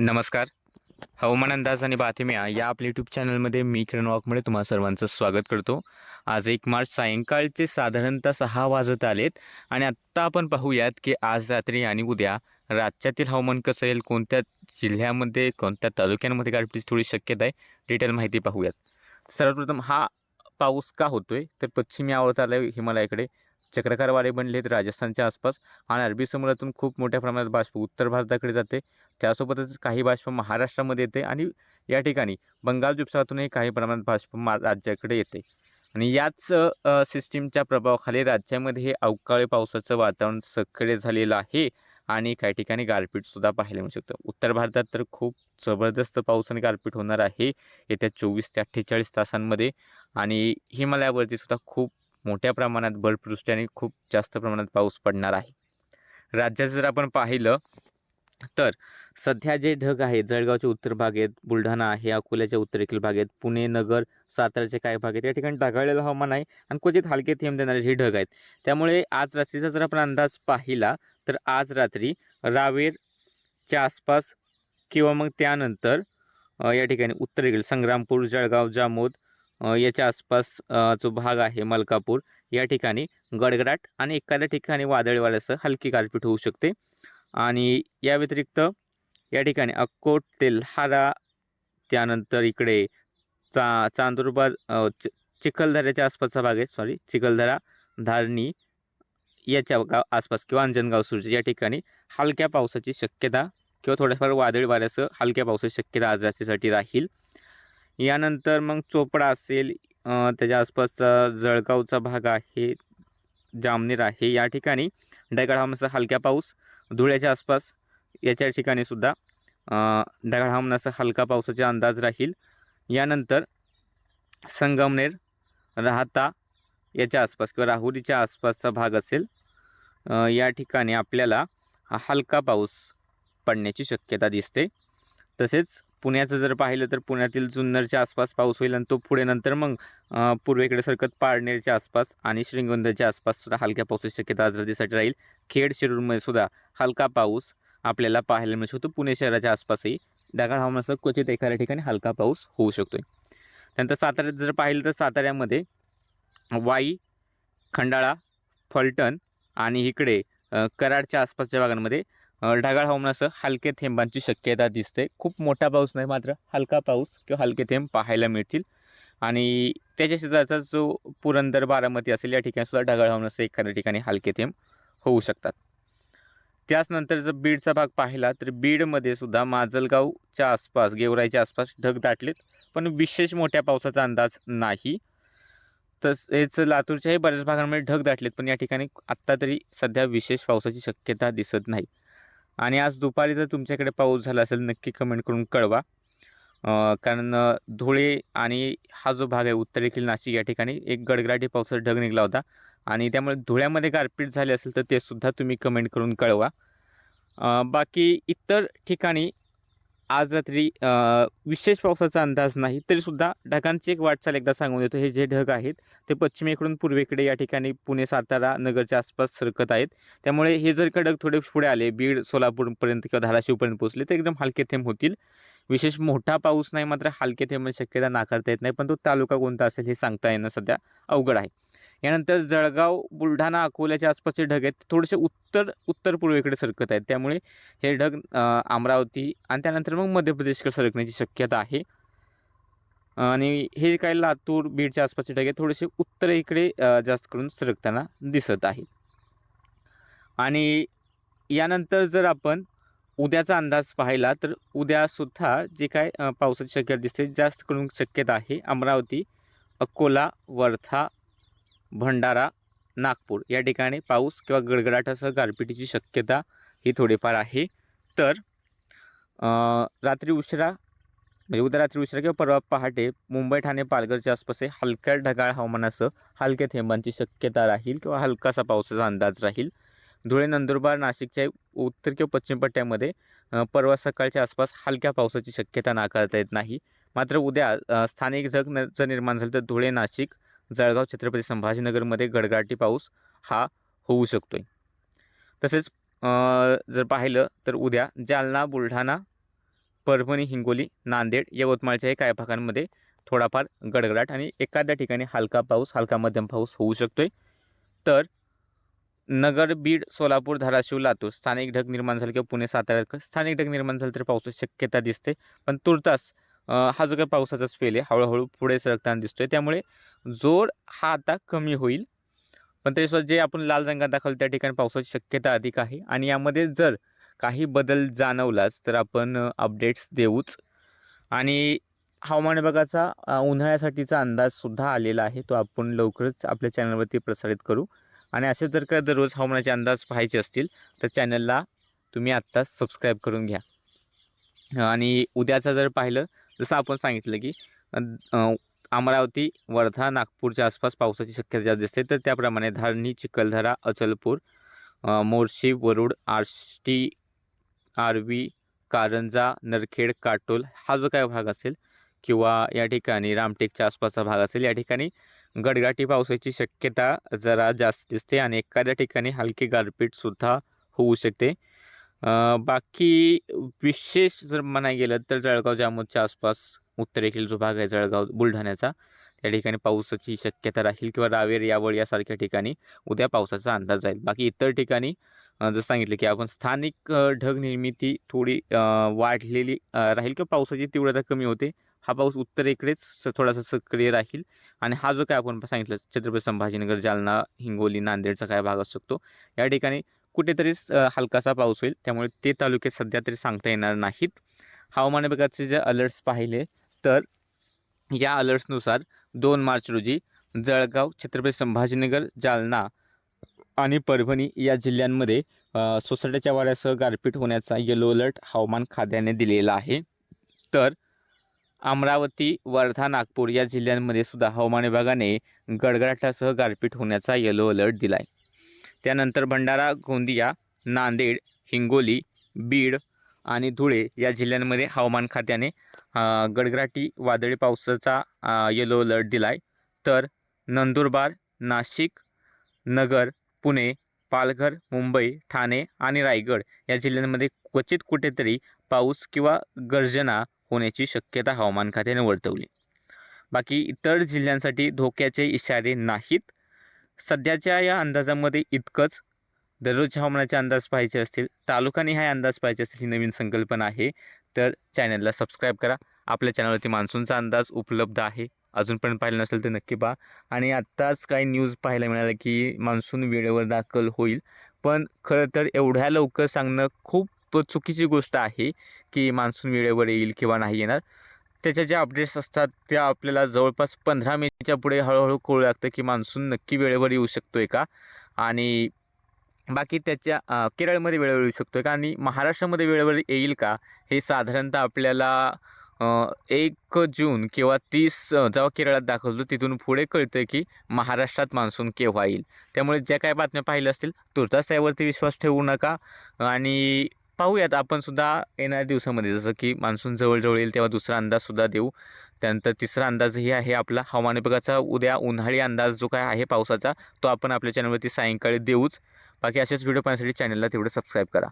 नमस्कार. हवामान अंदाज आणि बातम्या या आपल्या यूट्यूब चॅनलमध्ये मी किरण वाकमुळे तुम्हा सर्वांचं स्वागत करतो. आज एक मार्च सायंकाळचे साधारणतः सहा वाजत आलेत आणि आत्ता आपण पाहूयात की आज रात्री आणि उद्या राज्यातील हवामान कसं येईल कोणत्या जिल्ह्यामध्ये कोणत्या तालुक्यांमध्ये गारपीटची थोडी शक्यता आहे डिटेल माहिती पाहूयात. सर्वप्रथम हा पाऊस का होतोय तर पश्चिमी आवळत आला हिमालयाकडे चक्रकार वारे राजस्थानच्या आसपास आणि अरबी समुद्रातून खूप मोठ्या प्रमाणात बाष्प उत्तर भारताकडे जाते त्यासोबतच काही बाष्प महाराष्ट्रामध्ये येते आणि या ठिकाणी बंगाल उपसागरातूनही काही प्रमाणात बाष्प मा राज्याकडे येते. आणि याच सिस्टीमच्या प्रभावाखाली राज्यामध्ये हे अवकाळी पावसाचं वातावरण सक्रिय झालेलं आहे आणि काही ठिकाणी गारपीटसुद्धा पाहायला मिळू शकतं. उत्तर भारतात तर खूप जबरदस्त पाऊस आणि गारपीट होणार आहे येत्या चोवीस ते अठ्ठेचाळीस तासांमध्ये. आणि हिमालयावरती सुद्धा खूप मोठ्या प्रमाणात बर्फवृष्टी आणि खूप जास्त प्रमाणात पाऊस पडणार आहे. राज्याचं जर आपण पाहिलं तर सध्या जे ढग आहेत जळगावचे उत्तर भाग आहेत बुलढाणा आहे अकोल्याच्या उत्तरेकडील भाग आहेत पुणे नगर साताराचे काही भाग आहेत या ठिकाणी ढगाळलेलं हवामान आहे आणि क्वचित हलके थेंब देणारे हे ढग आहेत. त्यामुळे आज रात्रीचा जर आपण अंदाज पाहिला तर आज रात्री रावेरच्या आसपास किंवा मग त्यानंतर या ठिकाणी उत्तरेकडील संग्रामपूर जळगाव जामोद याच्या आसपास जो भाग आहे मलकापूर या ठिकाणी गडगडाट आणि एखाद्या ठिकाणी वादळी वाऱ्यासह हलकी गारपीट होऊ शकते. आणि या व्यतिरिक्त या ठिकाणी अक्कोट तेल्हारा त्यानंतर इकडे चा चांदुरबाज चि चिखलदऱ्याच्या आसपासचा भाग आहे सॉरी चिखलदरा धारणी याच्या गाव आसपास किंवा अंजनगाव सुरजी या ठिकाणी हलक्या पावसाची शक्यता किंवा थोड्याफार वादळी वाऱ्यासह हलक्या पावसाची शक्यता आज रात्रीसाठी राहील. यानंतर मग चोपडा असेल त्याच्या आसपासचा जळगावचा भाग आहे जामनेर आहे. या ठिकाणी ढगाळ हवामानाचा हलक्या पाऊस धुळ्याच्या आसपास याच्या ठिकाणी सुद्धा अ, हलका पावसाचा अंदाज राहील. यानंतर संगमनेर राहता याच्या आसपास किंवा राहुरीच्या आसपासचा भाग असेल या ठिकाणी आपल्याला हलका पाऊस पडण्याची शक्यता दिसते. तसेच पुण्याचं जर पाहिलं तर पुण्यातील जुन्नरच्या आसपास पाऊस होईल आणि तो पुढे नंतर मग पूर्वेकडे सरकत पारनेरच्या आसपास आणि श्रीगोंद्याच्या आसपास सुद्धा हलक्या पावसाची शक्यता आज रात्रीसाठी राहील. खेड शिरूरमध्ये सुद्धा हलका पाऊस आपल्याला पाहायला मिळू शकतो. पुणे शहराच्या आसपासही ढगाळ हवामानासह क्वचित एखाद्या ठिकाणी हलका पाऊस होऊ शकतो त्यानंतर साताऱ्यात जर पाहिलं तर साताऱ्यामध्ये वाई खंडाळा फलटण आणि इकडे कराडच्या आसपासच्या भागांमध्ये ढगाळ हवामानासह हलके थेंबांची शक्यता दिसते. खूप मोठा पाऊस नाही मात्र हलका पाऊस किंवा हलके थेंब पाहायला मिळतील. आणि त्याच्या शेजारचा जो पुरंदर बारामती असेल या ठिकाणी सुद्धा ढगाळ हवामानासह एखाद्या ठिकाणी हलके थेंब होऊ शकतात. त्याचनंतर जर बीडचा भाग पाहिला तर बीडमध्ये सुद्धा माजलगावच्या आसपास गेवराईच्या आसपास ढग दाटलेत. पण विशेष मोठ्या पावसाचा अंदाज नाही. तसेच लातूरच्याही बऱ्याच भागांमध्ये ढग दाटलेत पण या ठिकाणी आत्ता तरी सध्या विशेष पावसाची शक्यता दिसत नाही. आणि आज दुपारी जर तुमच्याकडे पाऊस झाला असेल नक्की कमेंट करून कळवा. कारण धुळे आणि हा जो भाग आहे उत्तरेकडील नाशिक या ठिकाणी एक गडगडाटी पावसाचा ढग निघाला होता. आणि त्यामुळे धुळ्यामध्ये गारपीट झाली असेल तर ते सुद्धा तुम्ही कमेंट करून कळवा. बाकी इतर ठिकाणी आज रात्री विशेष पावसाचा अंदाज नाही तरीसुद्धा ढगांची एक वाटचाल एकदा सांगून देतो. हे जे ढग आहेत ते पश्चिमेकडून पूर्वेकडे या ठिकाणी पुणे सातारा नगरच्या आसपास सरकत आहेत. त्यामुळे हे जर का ढग थोडे पुढे आले बीड सोलापूरपर्यंत किंवा धाराशिवपर्यंत पोहोचले तर एकदम हलके थेंब होतील. विशेष मोठा पाऊस नाही मात्र हलके थेंबाची शक्यता नाकारता येत नाही पण तो तालुका कोणता असेल हे सांगता येणं सध्या अवघड आहे. यानंतर जळगाव बुलढाणा अकोल्याच्या आसपासचे ढग आहेत थोडेसे उत्तर उत्तर पूर्वेकडे सरकत आहेत. त्यामुळे हे ढग अमरावती आणि त्यानंतर मग मध्य प्रदेशकडे सरकण्याची शक्यता आहे. आणि हे काय लातूर बीडच्या आसपासचे ढग आहेत थोडेसे उत्तरेकडे इकडे जास्त करून सरकताना दिसत आहे. आणि यानंतर जर आपण उद्याचा अंदाज पाहिला तर उद्यासुद्धा जे काय पावसाची शक्यता दिसते जास्त करून शक्यता आहे अमरावती अकोला वर्धा भंडारा नागपूर. या ठिकाणी पाऊस किंवा गडगडाटासह गारपिटीची शक्यता ही थोडीफार आहे. तर रात्री उशिरा म्हणजे उद्या रात्री उशिरा किंवा परवा पहाटे मुंबई ठाणे पालघरच्या आसपास हलक्या ढगाळ हवामानासह हलक्या थेंबांची शक्यता राहील किंवा हलकासा पावसाचा अंदाज राहील. धुळे नंदुरबार नाशिकच्या उत्तर किंवा पश्चिम पट्ट्यामध्ये परवा सकाळच्या आसपास हलक्या पावसाची शक्यता नाकारता येत नाही. मात्र उद्या स्थानिक जग न जर निर्माण झालं तर धुळे नाशिक जळगाव छत्रपती संभाजीनगरमध्ये गडगाटी पाऊस हा होऊ शकतो आहे तसेच जर पाहिलं तर उद्या जालना बुलढाणा परभणी हिंगोली नांदेड यवतमाळच्याही काही भागांमध्ये थोडाफार गडगडाट आणि एखाद्या ठिकाणी हलका पाऊस हलका मध्यम पाऊस होऊ शकतो आहे तर नगर बीड सोलापूर धाराशिव लातूर स्थानिक ढग निर्माण झाले किंवा पुणे सातारा स्थानिक ढग निर्माण झालं तर पावसाची शक्यता दिसते. पण तुर्तास हा जो काही पावसाचा स्पेल आहे हळूहळू पुढे सरकताना दिसतोय. त्यामुळे जोर हा आता कमी होईल. पण तरीसुद्धा जे आपण लाल रंगात दाखवलं त्या ठिकाणी पावसाची शक्यता अधिक आहे. आणि यामध्ये जर काही बदल जाणवलाच तर आपण अपडेट्स देऊच. आणि हवामान विभागाचा उन्हाळ्यासाठीचा अंदाजसुद्धा आलेला आहे. तो आपण लवकरच आपल्या चॅनलवरती प्रसारित करू. आणि असे जर का दररोज हवामानाचे अंदाज पाहायचे असतील तर चॅनलला तुम्ही आत्ताच सबस्क्राईब करून घ्या. आणि उद्याचं जर पाहिलं जसं आपण सांगितलं की अमरावती वर्धा नागपूरच्या आसपास पावसाची शक्यता जास्त दिसते तर त्याप्रमाणे धारणी चिखलदरा अचलपूर मोर्शी वरुड आष्टी आर्वी कारंजा नरखेड काटोल हा जो काय भाग असेल किंवा या ठिकाणी रामटेकच्या आसपासचा भाग असेल या ठिकाणी गडगाटी पावसाची शक्यता जरा जास्त दिसते आणि एखाद्या ठिकाणी हलकी गारपीटसुद्धा होऊ शकते. बाकी विशेष जर म्हणाय गेलं तर जळगाव जामोदच्या आसपास उत्तरेकडील जो भाग आहे जळगाव बुलढाण्याचा त्या ठिकाणी पावसाची शक्यता राहील किंवा रावेर यावळ यासारख्या ठिकाणी उद्या पावसाचा अंदाज जाईल बाकी इतर ठिकाणी जर सांगितलं की आपण स्थानिक ढग निर्मिती थोडी वाढलेली राहील किंवा पावसाची तीव्रता कमी होते. हा पाऊस उत्तरेकडेच स- थोडासा सक्रिय राहील. आणि हा जो काय आपण सांगितलं छत्रपती संभाजीनगर जालना हिंगोली नांदेडचा काय भाग असू शकतो. या ठिकाणी कुठेतरीच हलकासा पाऊस होईल. त्यामुळे ते तालुके सध्या तरी सांगता येणार नाहीत. हवामान विभागाचे जे अलर्ट्स पाहिले तर या अलर्ट्सनुसार दोन मार्च रोजी जळगाव छत्रपती संभाजीनगर जालना आणि परभणी या जिल्ह्यांमध्ये सोसाट्याच्या वाऱ्यासह गारपीट होण्याचा येलो अलर्ट हवामान खात्याने दिलेला आहे. तर अमरावती वर्धा नागपूर या जिल्ह्यांमध्ये सुद्धा हवामान विभागाने गडगडाटासह गारपीट होण्याचा येलो अलर्ट दिला आहे त्यानंतर भंडारा गोंदिया नांदेड हिंगोली बीड आणि धुळे या जिल्ह्यांमध्ये हवामान खात्याने गडगडाटी वादळी पावसाचा येलो अलर्ट दिला आहे तर नंदुरबार नाशिक नगर पुणे पालघर मुंबई ठाणे आणि रायगड या जिल्ह्यांमध्ये क्वचित कुठेतरी पाऊस किंवा गर्जना होण्याची शक्यता हवामान खात्याने वर्तवली. बाकी इतर जिल्ह्यांसाठी धोक्याचे इशारे नाहीत. सध्याच्या या अंदाजामध्ये इतकंच. दररोज हवामानाचे अंदाज पाहायचे असतील तालुकानिहाय अंदाज पाहायचे असतील ही नवीन संकल्पना आहे. तर चॅनलला सबस्क्राईब करा. आपल्या चॅनलवरती मान्सूनचा अंदाज उपलब्ध आहे. अजूनपर्यंत पाहिलं नसेल तर नक्की पहा. आणि आत्ताच काही न्यूज पाहायला मिळालं की मान्सून वेळेवर दाखल होईल. पण खरं तर एवढ्या लवकर सांगणं खूप चुकीची गोष्ट आहे की मान्सून वेळेवर येईल किंवा नाही येणार. त्याच्या ज्या अपडेट्स असतात त्या आपल्याला जवळपास पंधरा मेच्या पुढे हळूहळू कळू लागतं की मान्सून नक्की वेळेवर येऊ शकतो आहे का? आणि बाकी त्याच्या केरळमध्ये वेळेवर येऊ शकतो आहे का? आणि महाराष्ट्रामध्ये वेळेवर येईल का? हे साधारणतः आपल्याला एक जून किंवा तीस जेव्हा केरळात दाखवतो तिथून पुढे कळतं की महाराष्ट्रात मान्सून केव्हा येईल. त्यामुळे ज्या काय बातम्या पाहिल्या असतील तुर्तास त्यावरती विश्वास ठेवू नका. आणि पाहूयात आपण सुद्धा येणाऱ्या दिवसामध्ये जसं की मान्सून जवळजवळ येईल तेव्हा दुसरा अंदाजसुद्धा देऊ. त्यानंतर तिसरा अंदाजही आहे आपला हवामान विभागाचा. उद्या उन्हाळी अंदाज जो काय आहे पावसाचा तो आपण आपल्या चॅनलवरती सायंकाळी देऊच. बाकी असेच व्हिडिओ पाहण्यासाठी चॅनलला तेवढं सबस्क्राईब करा.